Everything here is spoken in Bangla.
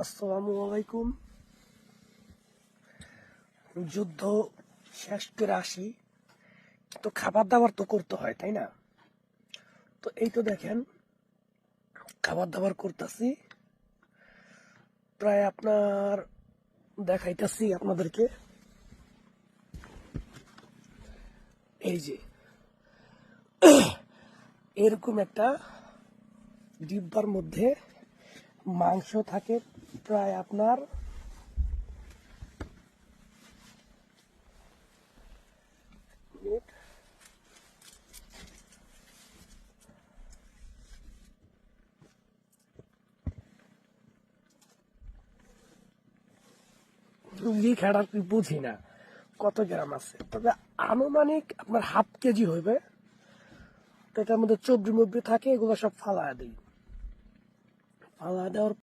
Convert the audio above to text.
আসসালামু আলাইকুম যুদ্ধ শেষ করে আসি। তো খাবার দাবার তো করতে হয়, তাই না? তো এই তো দেখেন, খাবার দাবার করতেছি। প্রায় আপনার দেখাইতেছি আপনাদেরকে। এই যে, এরকম একটা ডিব্বার মধ্যে মাংস থাকে প্রায় আপনার বুঝি না কত গ্রাম আছে? তবে আনুমানিক আপনার হাফ কেজি হইবে। এটার মধ্যে চব্বি মব্বি থাকে, এগুলো সব ফালা দিই। falador